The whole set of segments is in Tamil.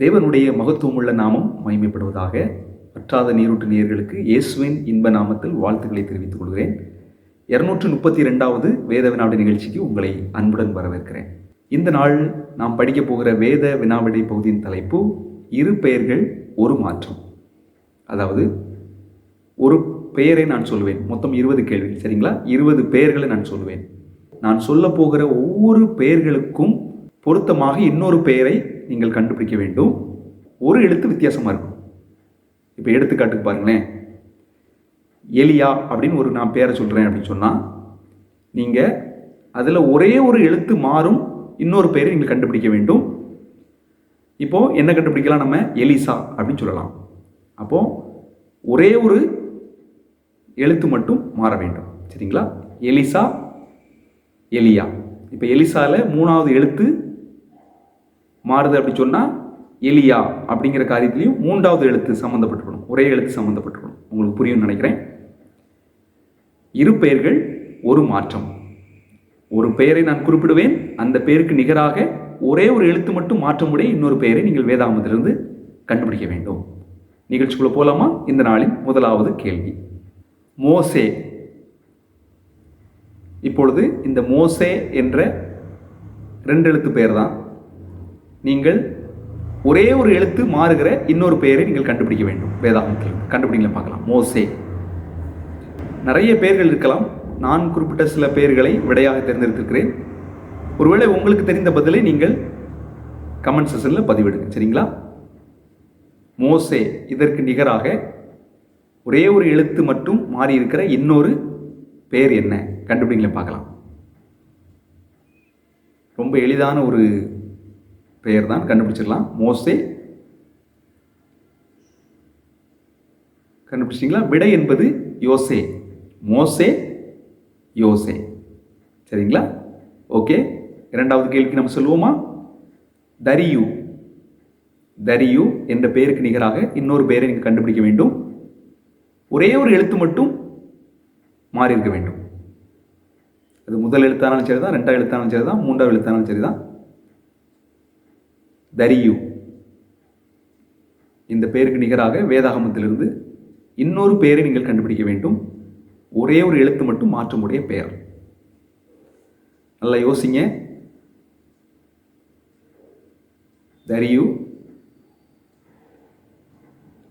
தேவனுடைய மகத்துவமுள்ள நாமம் மகிமைப்படுவதாக பற்றாத நீரூட்டு நேயர்களுக்கு இயேசுவின் இன்ப நாமத்தில் வாழ்த்துக்களை தெரிவித்துக் கொள்கிறேன். இருநூற்று முப்பத்தி ரெண்டாவது வேத வினாவிடை நிகழ்ச்சிக்கு உங்களை அன்புடன் வரவேற்கிறேன். இந்த நாள் நாம் படிக்கப் போகிற வேத வினாவிடை பகுதியின் தலைப்பு இரு பெயர்கள் ஒரு மாற்றம். அதாவது ஒரு பெயரை நான் சொல்லுவேன் மொத்தம் இருபது கேள்வி சரிங்களா? இருபது பெயர்களை நான் சொல்லுவேன் நான் சொல்ல போகிற ஒவ்வொரு பெயர்களுக்கும் பொருத்தமாக இன்னொரு பெயரை நீங்கள் கண்டுபிடிக்க வேண்டும். ஒரு எழுத்து வித்தியாசமாக இருக்கும். இப்போ எடுத்துக்காட்டுக்கு பாருங்களேன். எலியா அப்படின்னு ஒரு நான் பேரை சொல்கிறேன் அப்படின்னு சொன்னால் நீங்கள் அதில் ஒரே ஒரு எழுத்து மாறும் இன்னொரு பெயரை நீங்கள் கண்டுபிடிக்க வேண்டும். இப்போது என்ன கண்டுபிடிக்கலாம் நம்ம? எலிசா அப்படின்னு சொல்லலாம். அப்போது ஒரே ஒரு எழுத்து மட்டும் மாற வேண்டும். சரிங்களா? எலிசா எலியா. இப்போ எலிசாவில் மூணாவது எழுத்து மாறுது அப்படி சொன்னால் எலியா அப்படிங்கிற காரியத்திலையும் மூன்றாவது எழுத்து சம்மந்தப்பட்டிருக்கணும் ஒரே எழுத்து சம்மந்தப்பட்டிருக்கணும் உங்களுக்கு புரியும்னு நினைக்கிறேன். இரு பெயர்கள் ஒரு மாற்றம். ஒரு பெயரை நான் குறிப்பிடுவேன். அந்த பெயருக்கு நிகராக ஒரே ஒரு எழுத்து மட்டும் மாற்றமுடைய இன்னொரு பெயரை நீங்கள் வேதாமத்திலிருந்து கண்டுபிடிக்க வேண்டும். நிகழ்ச்சிக்குள்ள போலாமா? இந்த நாளின் முதலாவது கேள்வி. மோசே. இப்பொழுது இந்த மோசே என்ற ரெண்டு எழுத்து பெயர் தான் நீங்கள் ஒரே ஒரு எழுத்து மாறுகிற இன்னொரு பெயரை நீங்கள் கண்டுபிடிக்க வேண்டும். வேதாகமத்தில். கண்டுபிடிங்களா பார்க்கலாம். மோசே. நிறைய பெயர்கள் இருக்கலாம். நான் குறிப்பிட்ட சில பெயர்களை விடையாக தேர்ந்தெடுத்திருக்கிறேன். ஒருவேளை உங்களுக்கு தெரிந்த பதிலை நீங்கள் கமெண்ட் செஷனில் பதிவிடுங்க. சரிங்களா? மோசே இதற்கு நிகராக ஒரே ஒரு எழுத்து மட்டும் மாறி இருக்கிற இன்னொரு பெயர் என்ன? கண்டுபிடிங்களா பார்க்கலாம். ரொம்ப எளிதான ஒரு பெயர் தான் கண்டுபிடிச்சிடலாம். மோசே. கண்டுபிடிச்சிங்களா விடை என்பது யோசே. மோசே யோசே. சரிங்களா? ஓகே. இரண்டாவது கேள்விக்கு நம்ம சொல்லுவோமா? தரியு. தரியு என்ற பெயருக்கு நிகராக இன்னொரு பெயரை நீங்கள் கண்டுபிடிக்க வேண்டும். ஒரே ஒரு எழுத்து மட்டும் மாறி இருக்க வேண்டும். அது முதல் எழுத்தானாலும் சரி தான் ரெண்டாவது எழுத்தானாலும் சரி தான் மூன்றாவது எழுத்தானாலும் சரி தான் தரியு இந்த பெயருக்கு நிகராக வேதாகமத்திலிருந்து இன்னொரு பெயரை நீங்கள் கண்டுபிடிக்க வேண்டும். ஒரே ஒரு எழுத்து மட்டும் மாற்றமுடைய பெயர். நல்லா யோசிங்க. தரியு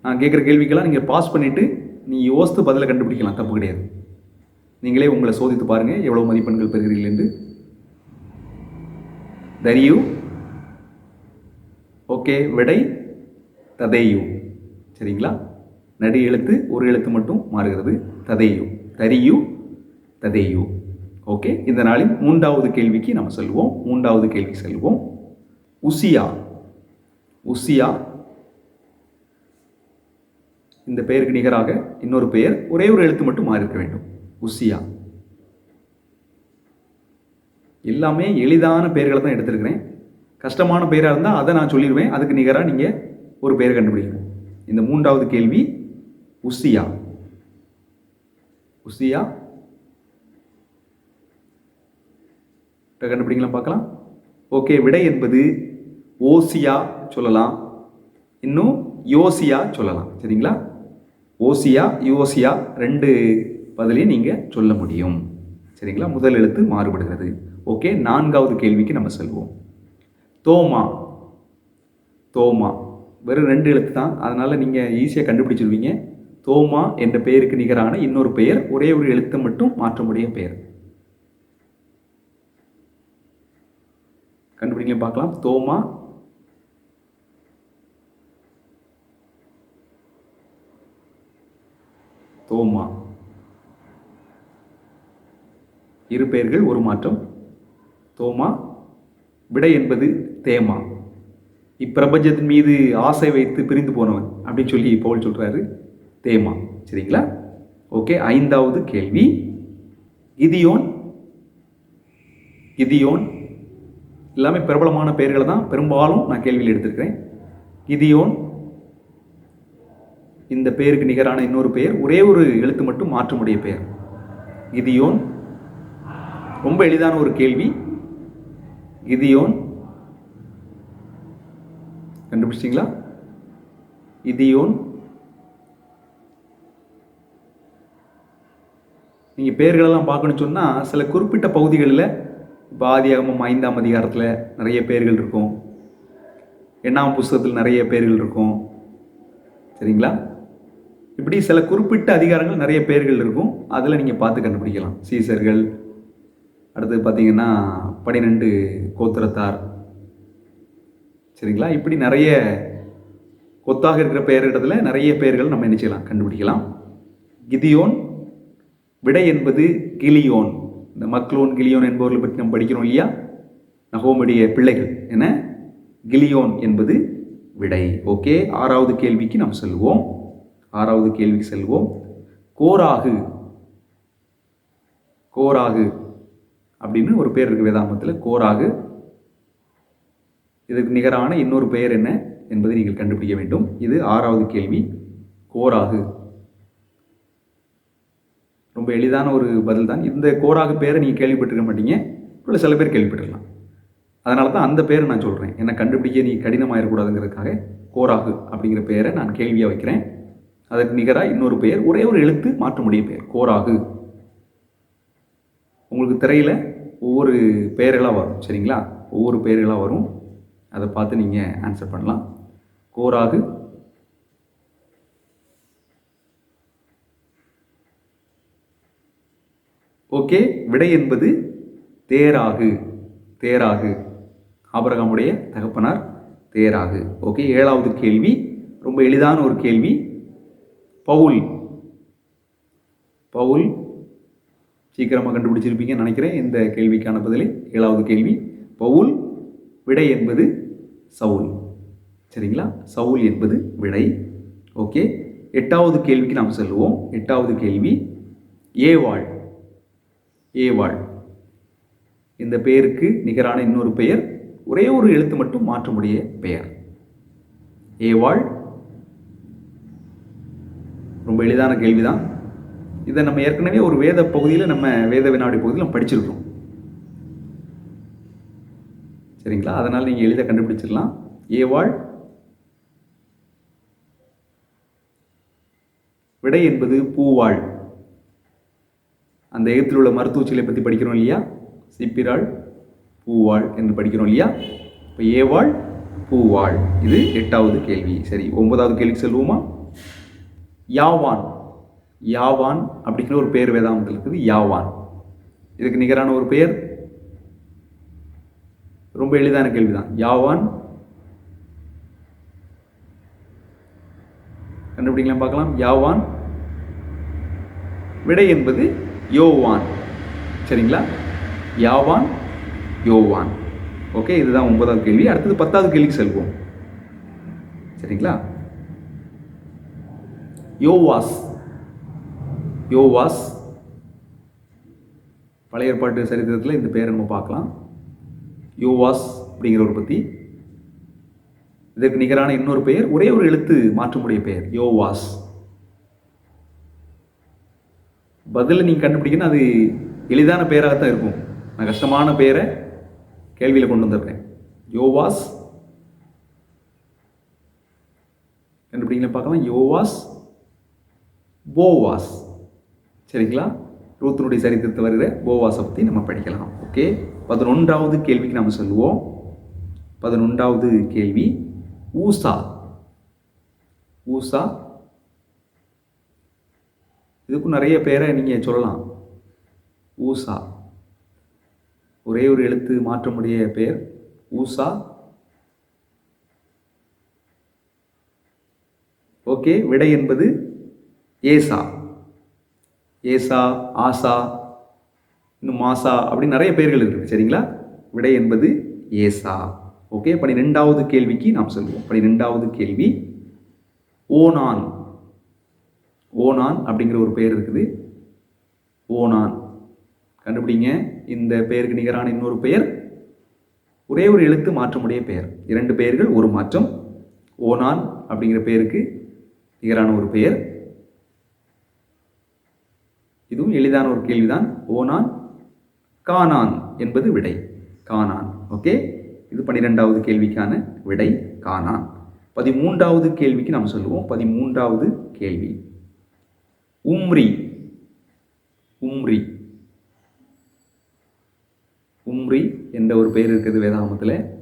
நான் கேட்குற கேள்விக்கெல்லாம் நீங்கள் பாஸ் பண்ணிவிட்டு நீ யோசித்து பதிலை கண்டுபிடிக்கலாம் தப்பு கிடையாது. நீங்களே உங்களை சோதித்து பாருங்கள் எவ்வளோ மதிப்பெண்கள் பெறுகிறீர்கள் என்று. தரியு ஓகே விடை ததேயு. சரிங்களா? நடு எழுத்து ஒரு எழுத்து மட்டும் மாறுகிறது. ததையு. தரியு ததையு. ஓகே இந்த நாளின் மூன்றாவது கேள்விக்கு நம்ம செல்வோம். மூன்றாவது கேள்வி செல்வோம். உசியா. உசியா. இந்த பெயருக்கு நிகராக இன்னொரு பெயர் ஒரே ஒரு எழுத்து மட்டும் மாறி இருக்க வேண்டும். உசியா. எல்லாமே எளிதான பெயர்களை தான் எடுத்திருக்கிறேன். கஷ்டமான பெயராக இருந்தால் அதை நான் சொல்லிடுவேன். அதுக்கு நிகராக நீங்கள் ஒரு பெயர் கண்டுபிடிக்கணும் இந்த மூன்றாவது கேள்வி உசியா. உசியா? கண்டுபிடிக்கலாம் பார்க்கலாம். ஓகே விடை என்பது ஓசியா சொல்லலாம். இன்னும் யோசியா சொல்லலாம். சரிங்களா? ஓசியா யோசியா ரெண்டு பதிலையும் நீங்கள் சொல்ல முடியும். சரிங்களா? முதல் எழுத்து மாறுபடுகிறது. ஓகே நான்காவது கேள்விக்கு நம்ம செல்வோம். தோமா. தோமா. வெறும் ரெண்டு எழுத்து தான். அதனால் நீங்கள் ஈஸியாக கண்டுபிடிச்சிருவீங்க. தோமா என்ற பெயருக்கு நிகரான இன்னொரு பெயர் ஒரே ஒரு எழுத்தை மட்டும் மாற்றமுடைய பெயர். கண்டுபிடிங்க பார்க்கலாம். தோமா. தோமா. இரு பெயர்கள் ஒரு மாற்றம். தோமா. விடை என்பது தேமா. இப்பிரபஞ்சத்தின் மீது ஆசை வைத்து பிரிந்து போனவன் அப்படின்னு சொல்லி பவுல் சொல்கிறாரு தேமா. சரிங்களா? ஓகே ஐந்தாவது கேள்வி. கிதியோன் கிதியோன் எல்லாமே பிரபலமான பெயர்களை தான் பெரும்பாலும் நான் கேள்வியில் எடுத்திருக்கிறேன். கிதியோன் இந்த பெயருக்கு நிகரான இன்னொரு பெயர் ஒரே ஒரு எழுத்து மட்டும் மாற்றமுடைய பெயர். கிதியோன் ரொம்ப எளிதான ஒரு கேள்வி. கிதியோன் கண்டுபிடிச்சிங்களா இதியோன். நீங்கள் பேர்களெல்லாம் பார்க்கணும்னு சொன்னால் சில குறிப்பிட்ட பகுதிகளில் இப்போ ஆதியாகமம் ஐந்தாம் அதிகாரத்தில் நிறைய பேர்கள் இருக்கும். எண்ணாம் புஸ்தகத்தில் நிறைய பேர்கள் இருக்கும். சரிங்களா? இப்படி சில குறிப்பிட்ட அதிகாரங்கள் நிறைய பேர்கள் இருக்கும். அதில் நீங்கள் பார்த்து கண்டுபிடிக்கலாம். சீசர்கள் அடுத்து பார்த்தீங்கன்னா பன்னிரெண்டு கோத்திரத்தார் சரிங்களா? இப்படி நிறைய கொத்தாக இருக்கிற பெயரிடத்துல நிறைய பெயர்கள் நம்ம என்ன செய்யலாம்? கண்டுபிடிக்கலாம். கிதியோன் விடை என்பது கிளியோன். இந்த மக்லோன் கிளியோன் என்பவர்களை பற்றி நம்ம படிக்கிறோம் இல்லையா? நகோமுடைய பிள்ளைகள் என்ன கிளியோன் என்பது விடை. ஓகே ஆறாவது கேள்விக்கு நாம் செல்வோம். ஆறாவது கேள்விக்கு செல்வோம். கோராகு கோராகு அப்படின்னு ஒரு பேர் இருக்கு வேதாமத்தில். கோராகு இதுக்கு நிகரான இன்னொரு பெயர் என்ன என்பதை நீங்கள் கண்டுபிடிக்க வேண்டும். இது ஆறாவது கேள்வி. கோராகு. ரொம்ப எளிதான ஒரு பதில் தான் இந்த கோராகு பேரை நீங்கள் கேள்விப்பட்டிருக்க மாட்டீங்க. இல்லை சில பேர் கேள்விப்பட்டிருக்கலாம். அதனால தான் அந்த பேரை நான் சொல்கிறேன் என்னை கண்டுபிடிக்க நீ கடினமாயிடக்கூடாதுங்கிறதுக்காக கோராகு அப்படிங்கிற பெயரை நான் கேள்வியாக வைக்கிறேன். அதற்கு நிகராக இன்னொரு பெயர். ஒரே ஒரு எழுத்து மாற்ற முடிய பெயர். கோராகு. உங்களுக்கு திரையில் ஒவ்வொரு பெயர்களாக வரும். சரிங்களா? ஒவ்வொரு பெயர்களாக வரும். அதை பார்த்து நீங்கள் ஆன்சர் பண்ணலாம். கோராகு. ஓகே விடை என்பது தேராகு. தேராகு. ஆபரகமுடைய தகப்பனார் தேராகு. ஓகே ஏழாவது கேள்வி. ரொம்ப எளிதான ஒரு கேள்வி. பவுல். பவுல். சீக்கிரமாக கண்டுபிடிச்சிருப்பீங்கன்னு நினைக்கிறேன். இந்த கேள்விக்கான பதிலை ஏழாவது கேள்வி. பவுல். விடை என்பது சவுல். சரிங்களா? சவுல் என்பது விடை. ஓகே. எட்டாவது கேள்விக்கு நாம் செல்வோம். எட்டாவது கேள்வி. ஏவாள் ஏவாள் இந்த பெயருக்கு நிகரான இன்னொரு பெயர். ஒரே ஒரு எழுத்து மட்டும் மாற்றமுடைய பெயர். ஏவாள் ரொம்ப எளிதான கேள்விதான். இதை நம்ம ஏற்கனவே ஒரு வேத பகுதியில் நம்ம வேத வினாடி பகுதியில் நம்ம படிச்சிருக்கிறோம். சரிங்களா? அதனால் நீங்கள் எளிதாக கண்டுபிடிச்சிடலாம். ஏவாள் விடை என்பது பூவாள் அந்த எகிப்தில் உள்ள மருத்துவச்சிலை பற்றி படிக்கிறோம் இல்லையா? சிப்பிராள் பூவாள் என்று படிக்கிறோம் இல்லையா? இப்போ ஏவாள் பூவாள் இது எட்டாவது கேள்வி. சரி ஒன்பதாவது கேள்விக்கு செல்வோமா? யாவான். யாவான் அப்படிங்கிற ஒரு பெயர் வேதாந்தத்தில் இருக்குது. யாவான். இதுக்கு நிகரான ஒரு பெயர்? ரொம்ப எளிதான கேள்விதான். யாவான்? கண்டுபிடிக்கலாம் பார்க்கலாம். யாவான்? விடை என்பது யோவான். சரிங்களா? யாவான்? யோவான். ஓகே இதுதான் ஒன்பதாவது கேள்வி. அடுத்தது பத்தாவது கேள்விக்கு செல்வோம். சரிங்களா? யோவாஸ். யோவாஸ். பழைய ஏற்பாட்டு சரித்திரத்தில் இந்த பேரை நம்ம பார்க்கலாம். யோவாஸ் அப்படிங்கிறவர் பற்றி இதற்கு நிகரான இன்னொரு பெயர் ஒரே ஒரு எழுத்து மாற்றமுடைய பெயர் யோவாஸ் பதில் நீங்கள் கண்டுபிடிக்கணும் அது எளிதான பெயராகத்தான் இருக்கும். நான் கஷ்டமான பெயரை கேள்வியில் கொண்டு வந்திருக்கேன். யோவாஸ் கண்டுபிடிங்களா பார்க்கலாம். யோவாஸ் போவாஸ் சரிங்களா? ரூத்தனுடைய சரித்திரத்தில் வருகிற போவாஸை பற்றி நம்ம படிக்கலாம். ஓகே? பதினொன்றாவது கேள்விக்கு நம்ம சொல்லுவோம். பதினொன்றாவது கேள்வி ஊசா. ஊசா. இதுக்கும் நிறைய பேரை நீங்கள் சொல்லலாம். ஊசா. ஒரே ஒரு எழுத்து மாற்றமுடைய பெயர் ஊசா. ஓகே விடை என்பது ஏசா. ஏசா ஆசா இன்னும் மாசா அப்படின்னு நிறைய பெயர்கள் இருக்குது சரிங்களா? விடை என்பது ஏசா. ஓகே பனிரெண்டாவது கேள்விக்கு நாம் சொல்லுவோம் பனிரெண்டாவது கேள்வி ஓனான். ஓனான் அப்படிங்கிற ஒரு பெயர் இருக்குது. ஓனான். கண்டுபிடிங்க. இந்த பெயருக்கு நிகரான இன்னொரு பெயர் ஒரே ஒரு எழுத்து மாற்றமுடைய பெயர். இரண்டு பெயர்கள் ஒரு மாற்றம். ஓனான் அப்படிங்கிற பெயருக்கு நிகரான ஒரு பெயர். இதுவும் எளிதான ஒரு கேள்விதான். ஓனான் கானான் என்பது விடை. கானான் ஓகே இது பன்னிரெண்டாவது கேள்விக்கான விடை. கானான் பதிமூன்றாவது கேள்விக்கு நாம் சொல்லுவோம். பதிமூன்றாவது கேள்வி. உம்ரி. உம்ரி. உம்ரி என்ற ஒரு பெயர் இருக்குது வேதாமத்தில்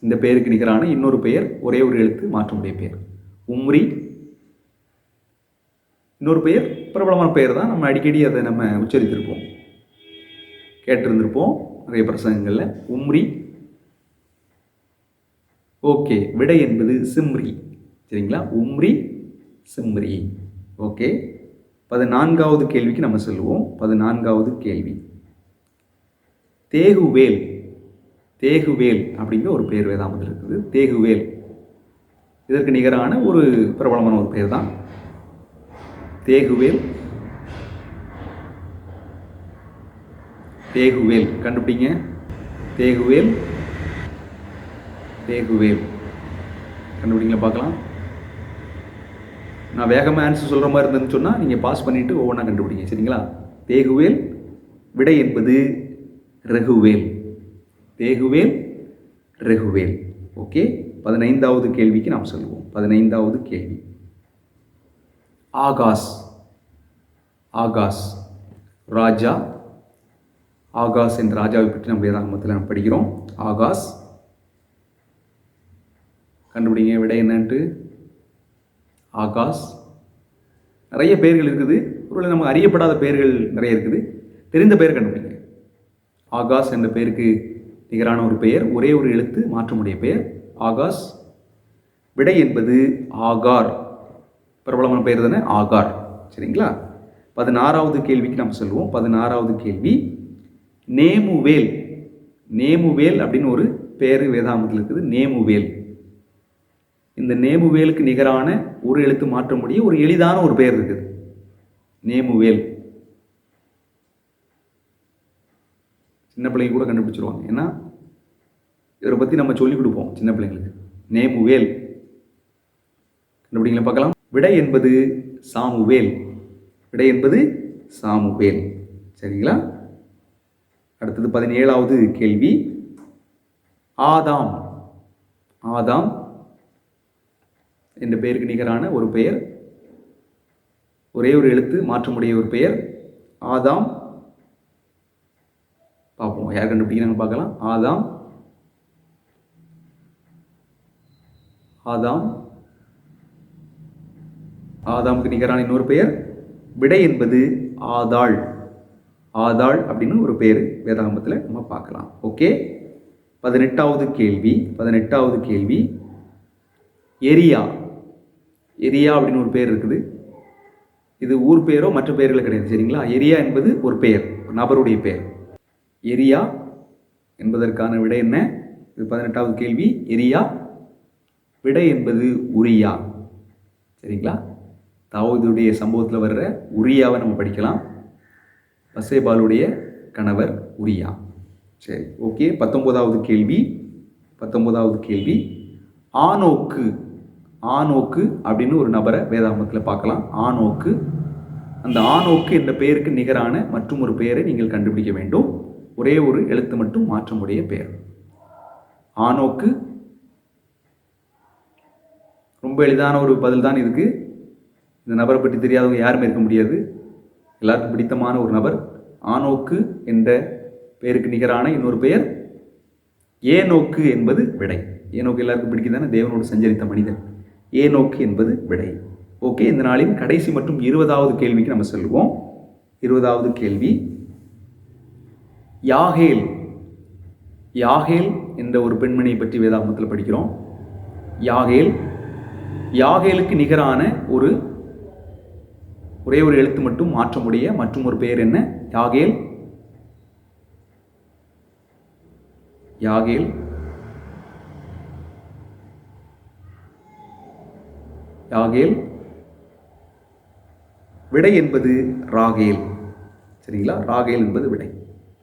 இந்த பெயருக்கு நிகரான இன்னொரு பெயர் ஒரே ஒரு எழுத்து மாற்றமுடைய பெயர். உம்ரி. இன்னொரு பெயர் பிரபலமான பெயர் தான் நம்ம அடிக்கடி அதை நம்ம உச்சரித்திருப்போம். கேட்டிருந்திருப்போம். நிறைய பிரசங்கங்களில். உம்ரி. ஓகே விடை என்பது சிம்ரி. சரிங்களா? உம்ரி சிம்ரி. ஓகே. பதினான்காவது கேள்விக்கு நம்ம சொல்லுவோம் பதினான்காவது கேள்வி. தேகுவேல். தேகுவேல் அப்படிங்கிற ஒரு பெயர் வேதாமத்தில் இருக்குது. தேகுவேல். இதற்கு நிகரான ஒரு பிரபலமான ஒரு பெயர் தான் தேகுவேல். தேகுவேல் கண்டுபிடிங்க. தேகுவேல் தேகுவேல். கண்டுபிடிங்களா பார்க்கலாம். நான் வேகமாக ஆன்சர் சொல்கிற மாதிரி இருந்ததுன்னு சொன்னால் நீங்கள் பாஸ் பண்ணிவிட்டு ஒவ்வொன்றா கண்டுபிடிங்க. சரிங்களா? தேகுவேல் விடை என்பது ரகுவேல். தேகுவேல் ரகுவேல். ஓகே? பதினைந்தாவது கேள்விக்கு நாம் சொல்லுவோம் பதினைந்தாவது கேள்வி. ஆகாஷ். ஆகாஷ். ராஜா ஆகாஸ் என்ற ராஜாவை பற்றி நம்ம ராமத்தில் நாம் படிக்கிறோம். ஆகாஸ் கண்டுபிடிங்க விடை என்னன்ட்டு. ஆகாஷ் நிறைய பெயர்கள் இருக்குது. ஒருவேளை நமக்கு அறியப்படாத பெயர்கள் நிறைய இருக்குது. தெரிந்த பெயர் கண்டுபிடிங்க. ஆகாஷ் என்ற பெயருக்கு நிகரான ஒரு பெயர் ஒரே ஒரு எழுத்து மாற்றமுடைய பெயர். ஆகாஷ் விடை என்பது ஆகார். பிரபலமான பெயர் தானே? ஆகார். சரிங்களா? பதினாறாவது கேள்விக்கு நாம் சொல்லுவோம் பதினாறாவது கேள்வி. நேமுவேல். நேமுவேல் அப்படின்னு ஒரு பெயர் வேதாமத்தில் இருக்குது. நேமுவேல். இந்த நேமுவேலுக்கு நிகரான ஒரு எழுத்து மாற்ற முடிய ஒரு எளிதான ஒரு பெயர் இருக்குது. நேமுவேல். சின்ன பிள்ளைங்க கூட கண்டுபிடிச்சிருவாங்க. ஏன்னா இவரை பற்றி நம்ம சொல்லிக் கொடுப்போம் சின்ன பிள்ளைங்களுக்கு. நேமுவேல். கண்டுபிடிங்களா பார்க்கலாம். விடை என்பது சாமுவேல். விடை என்பது சாமுவேல். சரிங்களா? அடுத்தது பதினேழாவது கேள்வி. ஆதாம். ஆதாம் என்ற பெயருக்கு நிகரான ஒரு பெயர். ஒரே ஒரு எழுத்து மாற்றமுடைய ஒரு பெயர். ஆதாம். பார்ப்போம் யார் கண்டுபிடிக்கிறாங்க பார்க்கலாம். ஆதாம். ஆதாம். ஆதாமுக்கு நிகரான இன்னொரு பெயர். விடை என்பது ஆதாள். ஆதாள் அப்படின்னு ஒரு பெயர் வேதாகமத்தில் நம்ம பார்க்கலாம். ஓகே பதினெட்டாவது கேள்வி பதினெட்டாவது கேள்வி. எரியா. எரியா அப்படின்னு ஒரு பெயர் இருக்குது. இது ஊர் பெயரோ மற்ற பெயர்கள் கிடையாது சரிங்களா? எரியா என்பது ஒரு பெயர் ஒரு நபருடைய பெயர். எரியா என்பதற்கான விடை என்ன? இது பதினெட்டாவது கேள்வி. எரியா. விடை என்பது உரியா. சரிங்களா? தாவூதுடைய சம்பவத்தில் வர்ற உரியாவை நம்ம படிக்கலாம். பசேபாலுடைய கணவர் உரியா. சரி ஓகே பத்தொம்போதாவது கேள்வி பத்தொம்போதாவது கேள்வி. ஆனோக்கு ஆனோக்கு அப்படின்னு ஒரு நபரை வேதாமத்தில் பார்க்கலாம். ஆனோக்கு அந்த ஆனோக்கு என்ற பெயருக்கு நிகரான மற்றும் ஒரு பெயரை நீங்கள் கண்டுபிடிக்க வேண்டும். ஒரே ஒரு எழுத்து மட்டும் மாற்றமுடைய பெயர். ஆனோக்கு ரொம்ப எளிதான ஒரு பதில் தான் இதுக்கு. இந்த நபரை பற்றி தெரியாதவங்க யாருமே இருக்க முடியாது. எல்லாருக்கும் பிடித்தமான ஒரு நபர் ஆனோக்கு என்ற பெயருக்கு நிகரான இன்னொரு பெயர் ஏனோக்கு என்பது விடை. ஏனோக்கு எல்லாருக்கும் பிடிக்குதானே? தேவனோடு சஞ்சரித்த மனிதன். ஏனோக்கு என்பது விடை. ஓகே இந்த நாளின் கடைசி மற்றும் இருபதாவது கேள்விக்கு நம்ம செல்வோம். இருபதாவது கேள்வி. யாகேல். யாகேல் என்ற ஒரு பெண்மணியை பற்றி வேதாகமத்தில் படிக்கிறோம். யாகேல். யாகேலுக்கு நிகரான ஒரு ஒரே ஒரு எழுத்து மட்டும் மாற்றமுடைய மற்றும் ஒரு பெயர் என்ன? யாகேல். யாகேல். யாகேல். விடை என்பது ராகேல். சரிங்களா? ராகேல் என்பது விடை.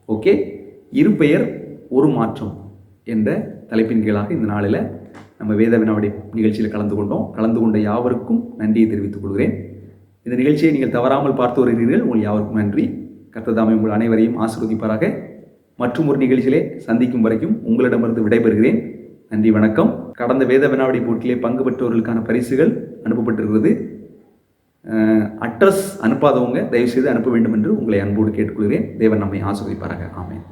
ஓகே? இரு பெயர் ஒரு மாற்றம் என்ற தலைப்பின் கீழாக இந்த நாளில் நம்ம வேத வினாவடி நிகழ்ச்சியில் கலந்து கொண்டோம். கலந்து கொண்ட யாவருக்கும் நன்றியை தெரிவித்துக் கொள்கிறேன். இந்த நிகழ்ச்சியை நீங்கள் தவறாமல் பார்த்து வருகிறீர்கள். உங்கள் யாவருக்கும் நன்றி. கர்த்ததாமை உங்கள் அனைவரையும் ஆசிர்வதிப்பாராக. மற்றும் ஒரு நிகழ்ச்சியிலே சந்திக்கும் வரைக்கும் உங்களிடமிருந்து விடைபெறுகிறேன். நன்றி வணக்கம். கடந்த வேத வினாவடி போட்டியிலே பங்கு பெற்றவர்களுக்கான பரிசுகள் அனுப்பப்பட்டிருக்கிறது. அட்ரஸ் அனுப்பாதவங்க தயவுசெய்து அனுப்ப வேண்டும் என்று உங்களை அன்போடு கேட்டுக்கொள்கிறேன். தேவன் நம்மை ஆசிரியப்பாராக ஆமேன்.